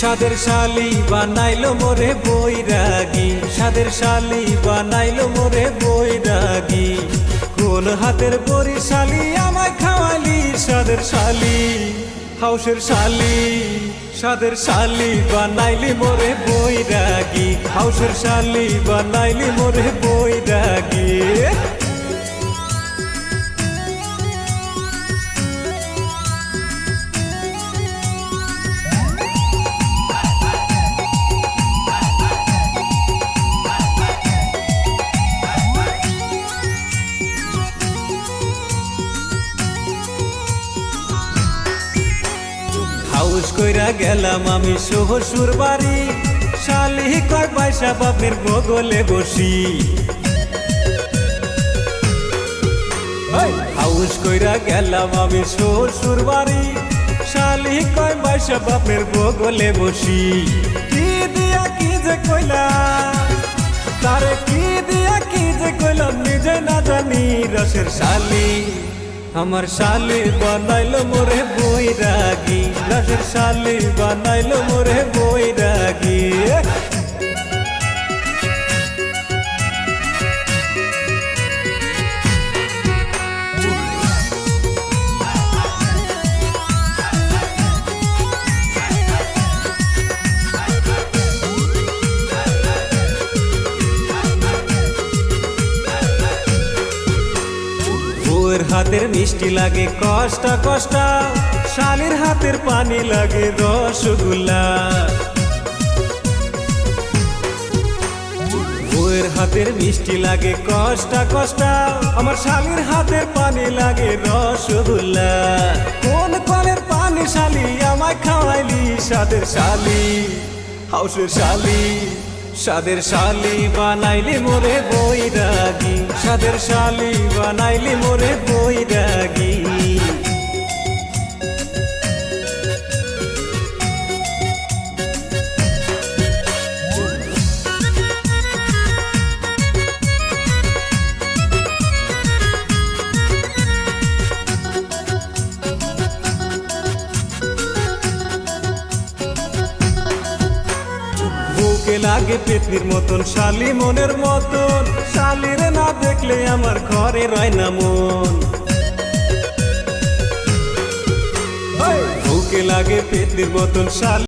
সাদের শালি বানাইলো মোরে বৈরাগী। সাদের শালি বানাইলো মোরে বৈরাগী। কোন হাতের বরিশালি আমায় খাওয়ালি, সাদের শালি, হাউসের শালি। সাদের শালি বানাইলি মোরে বৈরাগী, হাউসের শালি বানাইলি মোরে বৈরাগী। হাউস কইরা গেলাম আমি শ্বশুর বাড়ি। শালি কয় পয়সা বাপের বগলে বসি। হাউস কইরা গেলাম আমি শ্বশুর বাড়ি। শালি কয় পয়সা বাপের বগলে বসি। কি দিয়া কি যে কইলাম? তারে কি দিয়া কি যে কইলাম নিজে না জানি। রসের শালি, আমার শালি বানাইলো মোরে বৈরাগী রসের শালি বানাইলো মোরে বৈরাগী। বউয়ের হাতের মিষ্টি লাগে কষ্টা কষ্টা, শালির হাতের পানি লাগে রসগোল্লা। বউয়ের হাতের মিষ্টি লাগে কষ্টা কষ্টা, আমার শালির হাতের পানি লাগে রসগোল্লা। কোন কলের পানি শালি, আমায় খাওয়াইলি সাদের শালি। হাউসের শালি সাদের শালি বানাইলি মোরে বৈরাগী সাদের শালি বানাইলি মোরে বৈরাগী? লাগে পেতনির মতন শালি মনের মতন। শালিরে না দেখলে আমার ঘরে রয় না মন। ভুকে লাগে পেতনির মতন শালি